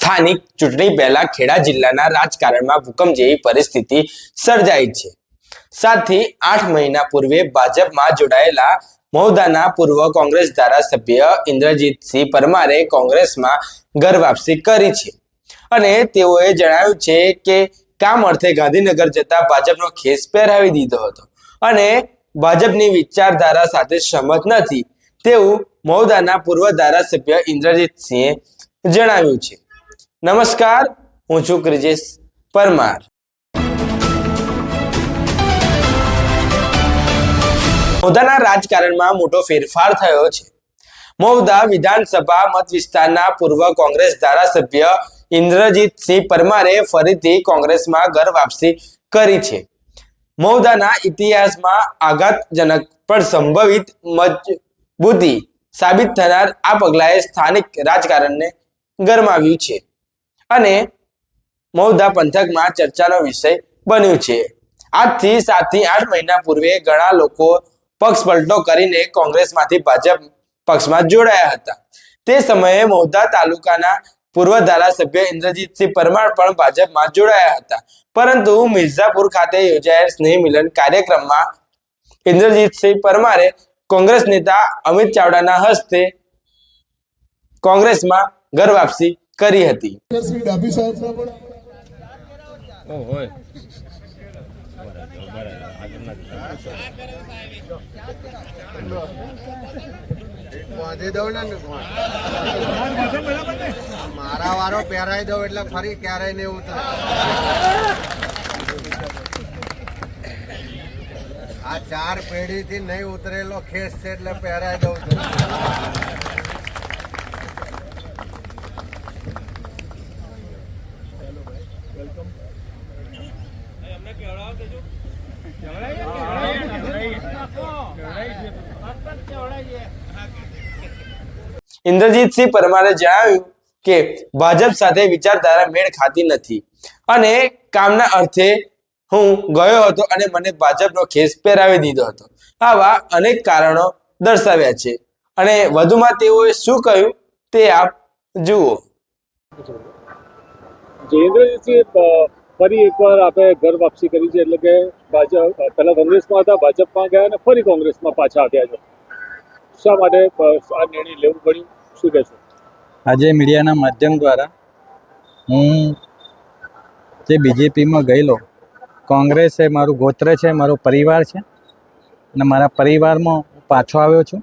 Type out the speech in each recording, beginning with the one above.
સ્થાનિક ચૂંટણી પહેલા ખેડા જિલ્લાના રાજકારણમાં ભૂકંપ જેવી પરિસ્થિતિ સર્જાઈ છે. સાતથી આઠ મહિના પૂર્વે ભાજપમાં જોડાયેલા મહુદાના પૂર્વ કોંગ્રેસ ધારાસભ્ય ઇન્દ્રજીતસિંહ પરમારે કોંગ્રેસમાં ઘર વાપસી કરી છે. અને તેઓએ જણાવ્યું છે કે કામ અર્થે ગાંધીનગર જતા ભાજપનો ખેસ પહેરાવી દીધો હતો. અને ભાજપની વિચારધારા સાથે સહમત નથી તેવું મહુદાના પૂર્વ ધારાસભ્ય ઇન્દ્રજીતસિંહે જણાવ્યું છે. નમસ્કાર, હું છું ક્રિજેશ પરમાર. મોદાના રાજકારણમાં મોટો ફેરફાર થયો છે. મોવદા વિધાનસભા મત વિસ્તારના પૂર્વ કોંગ્રેસ ધારાસભ્ય ઇન્દ્રજીતસિંહ પરમારે ફરીથી કોંગ્રેસમાં ઘર વાપસી કરી છે. મોવદાના ઇતિહાસમાં આઘાતજનક પણ સંભવિત મજબૂતી સાબિત થનાર આ પગલાએ સ્થાનિક રાજકારણને ગરમાવ્યું છે. અને મહુદા પંથકમાં ચર્ચાનો વિષય બન્યું છે. આજથી સાતથી આઠ મહિના પૂર્વે ઘણા લોકો પક્ષ પલટો કરીને કોંગ્રેસમાંથી ભાજપ પક્ષમાં જોડાયા હતા. તે સમયે મહુદા તાલુકાના પૂર્વ ધારાસભ્ય ઇન્દ્રજીતસિંહ પરમાર પણ ભાજપમાં જોડાયા હતા. પરંતુ મિર્ઝાપુર ખાતે યોજાયેલ સ્નેહ મિલન કાર્યક્રમમાં ઇન્દ્રજીતસિંહ પરમારે કોંગ્રેસ નેતા અમિત ચાવડાના હસ્તે કોંગ્રેસમાં ઘર વાપસી કરી હતી. શ્રી ડાભી સાહેબના પણ. બાંધી દઉં ને ફોન. મારા વારો પહેરાઈ દઉં એટલે ફરી ક્યારેય નહીં ઉતરે. આ ચાર પેઢી થી નહીં ઉતરેલો ખેસ છે એટલે પહેરાઈ દઉં છું. ઇન્દ્રજીતસિંહ પરમારે જણાવ્યું કે ભાજપ સાથે વિચારધારા મેળ ખાતી નથી. અને કામના અર્થે હું ગયો હતો અને મને ભાજપનો ખેસ પહેરાવી દીધો હતો. આવા અનેક કારણો દર્શાવ્યા છે. અને વધુમાં તેઓએ શું કહ્યું તે આપ જુઓ. જયેન્દ્રજીતસિંહ ફરી એકવાર આપણે ઘર વાપસી કરી છે, એટલે કે ભાજપ, પહેલા કોંગ્રેસમાં હતા, ભાજપમાં ગયા અને ફરી કોંગ્રેસમાં પાછા આવ્યા છે. શા માટે આ નિર્ણય લેવું પડ્યું? શું કહેશો? આજે મીડિયાના માધ્યમ દ્વારા હું જે બીજેપીમાં ગયેલો, કોંગ્રેસ એ મારું ગોત્ર છે, મારો પરિવાર છે, અને મારા પરિવારમાં હું પાછો આવ્યો છું.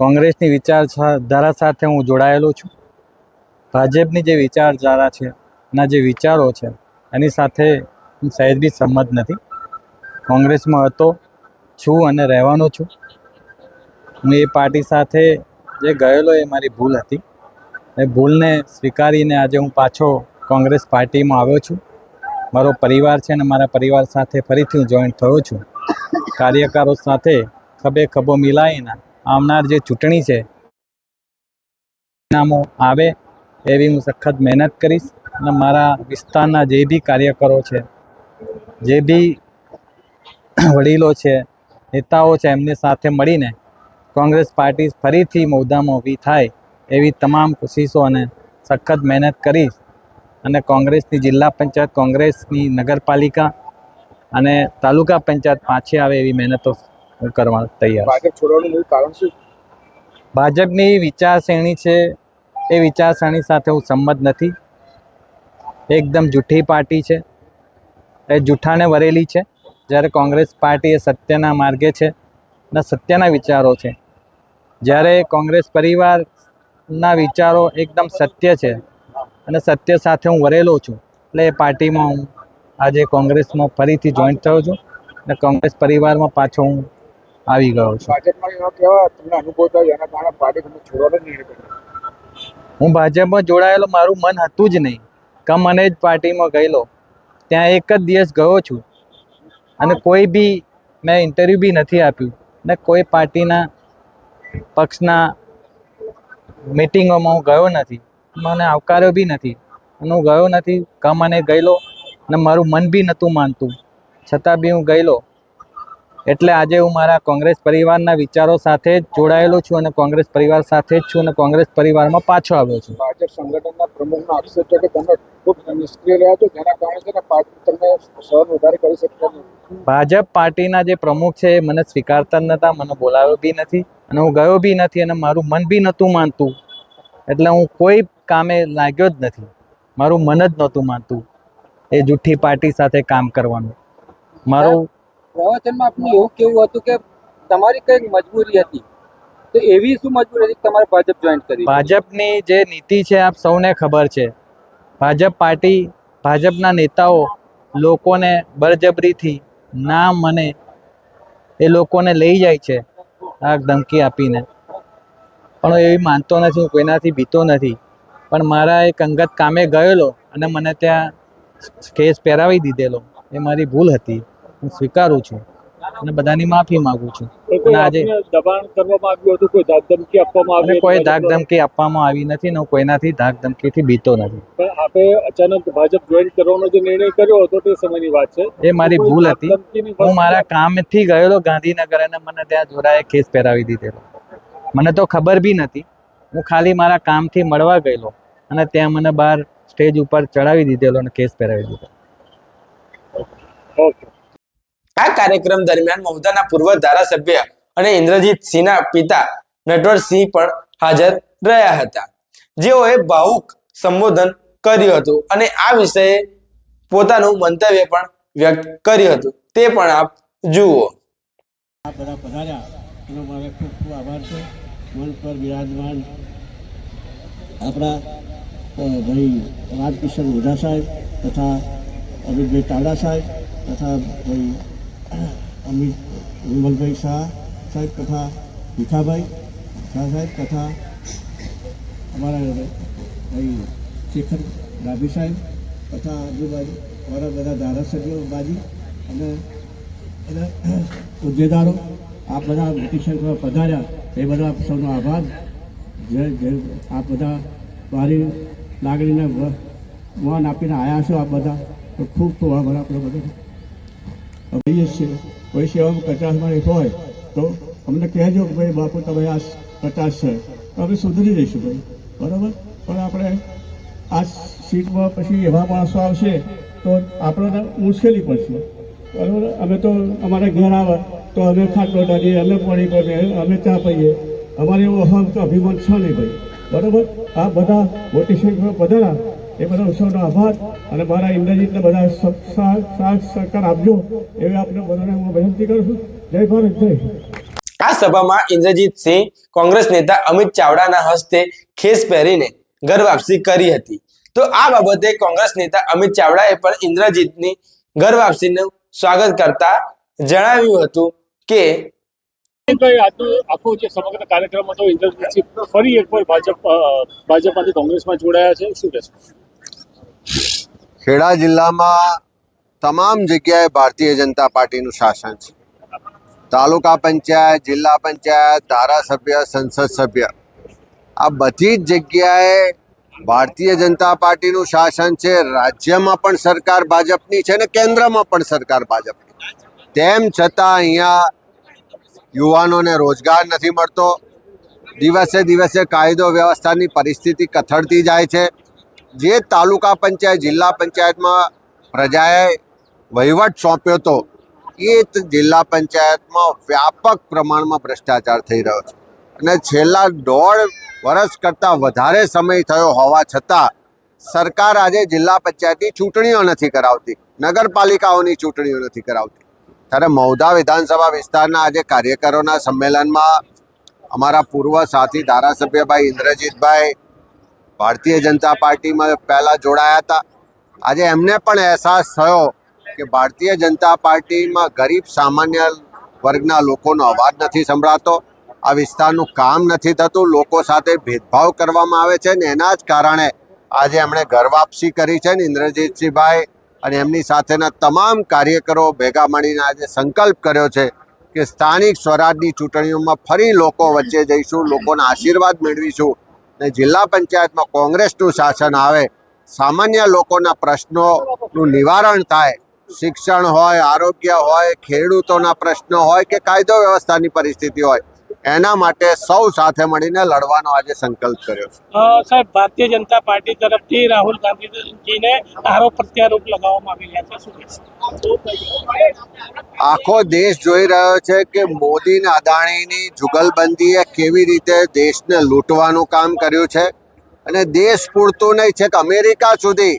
કોંગ્રેસની વિચારધારા સાથે હું જોડાયેલો છું. ભાજપની જે વિચારધારા છે, એના જે વિચારો છે એની સાથે હું સહેજ બી સંમત નથી. કોંગ્રેસમાં હતો, છું અને રહેવાનો છું. હું એ પાર્ટી સાથે જે ગયેલો એ મારી ભૂલ હતી. એ ભૂલને સ્વીકારીને આજે હું પાછો કોંગ્રેસ પાર્ટીમાં આવ્યો છું. મારો પરિવાર છે અને મારા પરિવાર સાથે ફરીથી હું જોઈન્ટ થયો છું. કાર્યકરો સાથે ખભે ખભો મિલાવીને આવનાર જે ચૂંટણી છે નામો આવે એવી હું સખત મહેનત કરીશ. અને મારા વિસ્તારના જે બી કાર્યકરો છે જે બી વડીલો છે નેતાઓ છે એમની સાથે મળીને કોંગ્રેસ પાર્ટી ફરીથી મોદામાં ઊભી થાય એવી તમામ કોશિશો અને સખત મહેનત કરીશ અને કોંગ્રેસની જિલ્લા પંચાયત કોંગ્રેસની નગરપાલિકા અને તાલુકા પંચાયત પાછી આવે એવી મહેનતો કરવા તૈયાર છોડવાનું મૂળ કારણ શું? ભાજપની વિચારસરણી છે એ વિચારસરણી સાથે હું સંમત નથી. એકદમ જૂઠી પાર્ટી છે. એ જૂઠાને વરેલી છે. જ્યારે કોંગ્રેસ પાર્ટી એ સત્યના માર્ગે છે અને સત્યના વિચારો છે. જ્યારે કોંગ્રેસ પરિવારના વિચારો એકદમ સત્ય છે અને સત્ય સાથે હું વરેલો છું એટલે એ પાર્ટીમાં હું આજે કોંગ્રેસમાં ફરીથી જોઈન્ટ થયો છું અને કોંગ્રેસ પરિવારમાં પાછો હું આવી ગયો છું. હું ભાજપમાં જોડાયેલો મારું મન હતું જ નહીં. કમ મને જ પાર્ટીમાં ગયેલો. ત્યાં એક જ દિવસ ગયો છું. અને કોઈ બી મેં ઇન્ટરવ્યૂ બી નથી આપ્યું. ને કોઈ પાર્ટીના પક્ષના મિટિંગોમાં હું ગયો નથી. મને આવકાર્યો બી નથી. અને હું ગયો નથી. કમ મને ગયેલો. ને મારું મન બી નહોતું માનતું. છતાં બી હું ગયેલો. એટલે આજે હું મારા કોંગ્રેસ પરિવારના વિચારો સાથે જ જોડાયેલો છું અને કોંગ્રેસ પરિવાર સાથે જ છું અને કોંગ્રેસ પરિવારમાં પાછો આવ્યો છું. ભાજપ સંગઠનના પ્રમુખનો આક્ષેપ છે કે તમે ખૂબ નિષ્ક્રિય રહ્યા છો જેના કારણે છે ને પાર્ટી તમને સહન વધારે કરી શકતા નથી. ભાજપ પાર્ટીના જે પ્રમુખ છે એ મને સ્વીકારતા નહોતા મને બોલાવ્યો બી નથી અને હું ગયો બી નથી અને મારું મન બી નહોતું માનતું. એટલે હું કોઈ કામે લાગ્યો જ નથી. મારું મન જ નહોતું માનતું એ જૂઠી પાર્ટી સાથે કામ કરવાનું. મારું પ્રવચનમાં આપનું એવું કેવું હતું કે તમારી કંઈક મજબૂરી હતી. તો એવી શું મજબૂરી હતી તમારે ભાજપ જોઈન કરી? ભાજપની જે નીતિ છે, આપ સૌને ખબર છે. ભાજપ પાર્ટી, ભાજપના નેતાઓ લોકોને બળજબરીથી ના મને એ લોકોને લઈ જાય છે, આ ધમકી આપીને. પણ એવી માનતો નથી, હું કોઈનાથી બીતો નથી. પણ મારા એક અંગત કામે ગયેલો અને મને ત્યાં કેસ પહેરાવી દીધેલો. એ મારી ભૂલ હતી. હું સ્વીકારું છું અને બધાની માફી માગું છું. અને આજે દબાણ કરવામાં આવ્યું હતું? કોઈ ધાક ધમકી આપવામાં આવી કોઈ ધાક ધમકી આપવામાં આવી નથી ને હું કોઈનાથી ધાક ધમકીથી બીતો નથી. પણ આપે અચાનક ભાજપ જોઈન કરવાનો જે નિર્ણય કર્યો હતો તે સમયની વાત છે. એ મારી ભૂલ હતી. હું મારા કામથી ગયેલો ગાંધીનગર અને મને ત્યાં જોરાએ કેસ પહેરાવી દીધેલો. મને તો ખબર બી નથી. હું ખાલી મારા કામથી મળવા ગયેલો અને ત્યાં મને બહાર સ્ટેજ ઉપર ચડાવી દીધેલો અને કેસ પહેરાવી દીધો. ઓકે. આ કાર્યક્રમ દરમિયાન મહુધાના પૂર્વ ધારાસભ્ય અને ઇન્દ્રજીત સિંહના પિતા નટવરસિંહ પણ હાજર રહ્યા હતા. જેઓએ ભાવુક સંબોધન કર્યું હતું અને આ વિષયે પોતાનું મંતવ્ય પણ વ્યક્ત કર્યું હતું. તે પણ આપ જુઓ. બધા પધાર્યા. એનો મારે ખૂબ ખૂબ આભાર છે. મંચ પર બિરાજમાન આપણા ભાઈ રાજકિશન ઓઝા સાહેબ તથા અમિતભાઈ તાવડા સાહેબ તથા ભાઈ અમિત વિમલભાઈ શાહ સાહેબ તથા ભીખાભાઈ શાહ સાહેબ તથા અમારા ભાઈ શેખર ડાભી સાહેબ તથા આજુબાજુ અમારા બધા ધારાસભ્યો બાજી અને એના હોદ્દેદારો આ બધા મોટી સંખ્યામાં પધાર્યા. એ બધા સૌનો આભાર. જે જય આપ બધા મારી લાગણીને માન આપીને આવ્યા છો આ બધા. તો ખૂબ ખૂબ આભાર આપણે બધા. કહીએ છીએ કોઈ સેવામાં કચાશમાં હોય, તો અમને કહેજો કે ભાઈ, બાપુ, તમે આ કચાશ છે. તો અમે સુધરી જઈશું ભાઈ. બરાબર? પણ આપણે આ સીટમાં પછી એવા માણસો આવશે, તો આપણને મુશ્કેલી પડશે. બરાબર? અમે તો અમારા ઘર આવે, તો અમે ખાટલો ડાલીએ અમે પાણી પીએ અમે ચા પીએ. અમારે એવો અહમ અભિમાન છે નહીં ભાઈ. બરાબર? આ બધા મોટી સંખ્યામાં પધારા એ બધા ઉત્સવનો આભાર અને મારા ઇન્દ્રજીતને બધા સાથ સહકાર આપજો એવી આપણે બધાને હું વિનંતી કરું છું. જય ભારત જય આ સભામાં ઇન્દ્રજીતસિંહ કોંગ્રેસ નેતા અમિત ચાવડાના હસ્તે ખેસ પહેરીને ઘર વાપસી કરી હતી. તો આ બાબતે કોંગ્રેસ નેતા અમિત ચાવડાએ પણ ઇન્દ્રજીતની ઘર વાપસીનું સ્વાગત કરતા જણાવ્યું હતું કે આખો જે સમગ્ર કાર્યક્રમ હતો ઇન્દ્રજીતસિંહ ફરી એકવાર ભાજપ ભાજપ ભાજપમાંથી કોંગ્રેસમાં જોડાયા છે. શું કહેશો? ખેડા જિલ્લામાં તમામ જગ્યાએ ભારતીય જનતા પાર્ટીનું શાસન છે. તાલુકા પંચાયત, જિલ્લા પંચાયત, ધારાસભ્ય, સંસદ સભ્ય. આ બધી જ જગ્યાએ ભારતીય જનતા પાર્ટીનું શાસન છે. રાજ્યમાં પણ સરકાર ભાજપની છે ને કેન્દ્રમાં પણ સરકાર ભાજપની. તેમ છતાં અહીંયા યુવાનોને રોજગાર નથી મળતો. દિવસે દિવસે કાયદો વ્યવસ્થાની પરિસ્થિતિ કથળતી જાય છે. જે તાલુકા પંચાયત, જિલ્લા પંચાયતમાં પ્રજાએ વહીવટ સોંપ્યો હતો એ જ જિલ્લા પંચાયતમાં વ્યાપક પ્રમાણમાં ભ્રષ્ટાચાર થઈ રહ્યો છે. અને છેલ્લા દોઢ વર્ષ કરતાં વધારે સમય થયો હોવા છતાં સરકાર આજે જિલ્લા પંચાયતની ચૂંટણીઓ નથી કરાવતી, નગરપાલિકાઓની ચૂંટણીઓ નથી કરાવતી. ત્યારે મૌધા વિધાનસભા વિસ્તારના આજે કાર્યકરોના સંમેલનમાં અમારા પૂર્વ સાથી ધારાસભ્યભાઈ ઇન્દ્રજીતભાઈ ભારતીય જનતા પાર્ટીમાં પહેલાં જોડાયા હતા. આજે એમને પણ અહેસાસ થયો કે ભારતીય જનતા પાર્ટીમાં ગરીબ સામાન્ય વર્ગના લોકોનો અવાજ નથી સંભળાતો. આ વિસ્તારનું કામ નથી થતું. લોકો સાથે ભેદભાવ કરવામાં આવે છે ને એના જ કારણે આજે એમણે ઘર વાપસી કરી છે ને ઇન્દ્રજીતસિંહભાઈ અને એમની સાથેના તમામ કાર્યકરો ભેગા મળીને આજે સંકલ્પ કર્યો છે કે સ્થાનિક સ્વરાજની ચૂંટણીઓમાં ફરી લોકો વચ્ચે જઈશું, લોકોના આશીર્વાદ મેળવીશું ને જિલ્લા પંચાયતમાં કોંગ્રેસનું શાસન આવે, સામાન્ય લોકોના પ્રશ્નોનું નિવારણ થાય, શિક્ષણ હોય, આરોગ્ય હોય, ખેડૂતોના પ્રશ્નો હોય કે કાયદો વ્યવસ્થાની પરિસ્થિતિ હોય એના માટે સૌ સાથે મળીને લડવાનો આજે સંકલ્પ કર્યો છે. સાહેબ ભારતીય જનતા પાર્ટી તરફથી રાહુલ ગાંધીજીને આરોપ પ્રત્યારોપ લગાવવામાં આવી રહ્યા છે. આખો દેશ જોઈ રહ્યો છે કે મોદી ને અદાણીની જુગલબંધીએ કેવી રીતે દેશને લૂંટવાનું કામ કર્યું છે. અને દેશ પૂરતું નહીં છે કે અમેરિકા સુધી.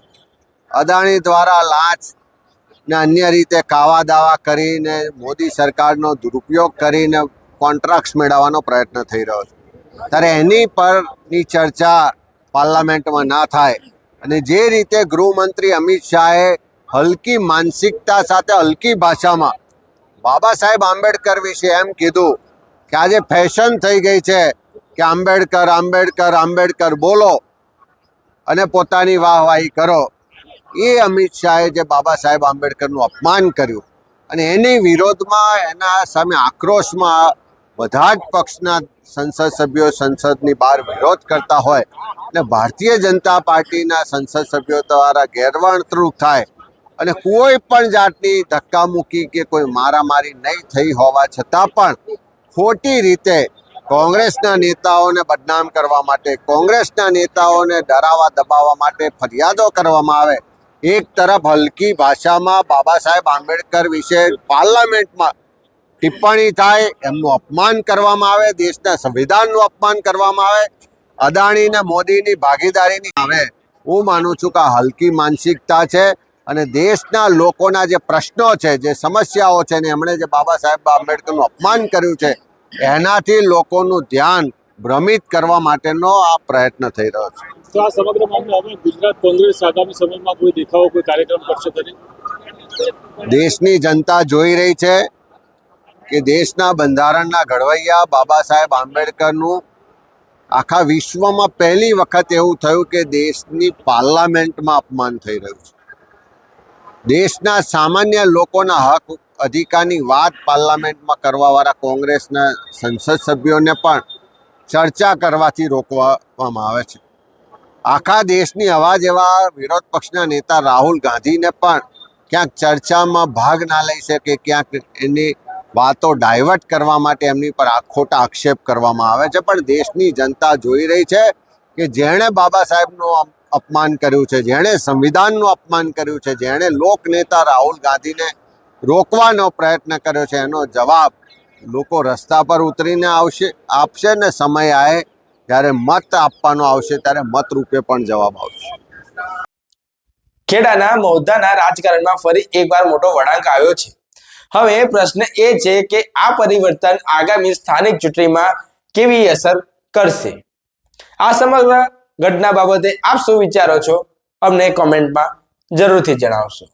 અદાણી દ્વારા લાંચ ને અન્ય રીતે કાવા દાવા કરીને મોદી સરકારનો દુરુપયોગ કરીને કોન્ટ્રાક્ટ્સ મેળવવાનો પ્રયત્ન થઈ રહ્યો છે. ત્યારે એની પરની ચર્ચા પાર્લામેન્ટમાં ના થાય અને જે રીતે ગૃહમંત્રી અમિત શાહે હલકી માનસિકતા સાથે હલકી ભાષામાં બાબા સાહેબ આંબેડકર વિશે એમ કીધું કે આજે ફેશન થઈ ગઈ છે કે આંબેડકર આંબેડકર આંબેડકર બોલો અને પોતાની વાહવાહી કરો. એ અમિત શાહે જે બાબા સાહેબ આંબેડકરનું અપમાન કર્યું અને એની વિરોધમાં એના સામે આક્રોશમાં બધા જ પક્ષના સંસદ સભ્યો સંસદની બહાર વિરોધ કરતા હોય અને ભારતીય જનતા પાર્ટીના સંસદ સભ્યો દ્વારા ગેરવર્તણૂક થાય અને કોઈ પણ જાતની ધક્કામુક્કી કે કોઈ મારામારી નહીં થઈ હોવા છતાં પણ ખોટી રીતે કોંગ્રેસના નેતાઓને બદનામ કરવા માટે, કોંગ્રેસના નેતાઓને ડરાવવા, દબાવવા માટે ફરિયાદો કરવામાં આવે. એક તરફ હલકી ભાષામાં બાબા સાહેબ આંબેડકર વિશે પાર્લામેન્ટમાં ટિપ્પણી થાય એમનું અપમાન કરવામાં આવે દેશના સંવિધાનનું અપમાન કરવામાં આવે અદાણી ને મોદીની ભાગીદારીની આવે. હું માનું છું કે આ હલકી માનસિકતા છે અને દેશના લોકોના જે પ્રશ્નો છે જે સમસ્યાઓ છે ને એમણે જે બાબા સાહેબ આંબેડકરનું અપમાન કર્યું છે એનાથી લોકોનું ધ્યાન ભ્રમિત કરવા માટેનો આ પ્રયત્ન થઈ રહ્યો છે. તો આ સમગ્ર મામલે હવે ગુજરાત કોંગ્રેસ આગામી સમયમાં કોઈ દેખાવો કોઈ કાર્યક્રમ કરશે દેશની જનતા જોઈ રહી છે કે દેશના બંધારણના ઘડવૈયા બાબા સાહેબ આંબેડકરનું આખા વિશ્વમાં પહેલી વખત એવું થયું કે દેશની પાર્લામેન્ટમાં અપમાન થઈ રહ્યું છે. દેશના સામાન્ય લોકોના હક, અધિકારની વાત પાર્લામેન્ટમાં કરવાવાળા કોંગ્રેસના સંસદ સભ્યોને પણ ચર્ચા કરવાથી રોકવામાં આવે છે. આખા દેશની અવાજ એવા વિરોધ પક્ષના નેતા રાહુલ ગાંધીને પણ ક્યાંક ચર્ચામાં ભાગ ના લઈ શકે, ક્યાંક એની વાતો ડાયવર્ટ કરવા માટે એમની પર ખોટા આક્ષેપ કરવામાં આવે છે. પણ દેશની જનતા જોઈ રહી છે કે જેણે બાબા સાહેબનું અપમાન કર્યું છે, જેણે સંવિધાનનું અપમાન કર્યું છે, જેણે લોકનેતા રાહુલ ગાંધીને રોકવાનો પ્રયત્ન કર્યો છે, એનો જવાબ લોકો રસ્તા પર ઉતરીને આવશે, આપશે ને સમય આવે જ્યારે મત આપવાનો આવશે ત્યારે મત રૂપે પણ જવાબ આવશે. ખેડાના મૌદાના રાજકારણમાં ફરી એકવાર મોટો વળાંક આવ્યો છે. હવે પ્રશ્ન એ છે કે આ પરિવર્તન આગામી સ્થાનિક ચૂંટણીમાં કેવી અસર કરશે? આ સમગ્ર ઘટના બાબતે આપ શું વિચારો છો? અમને કોમેન્ટમાં જરૂરથી જણાવશો.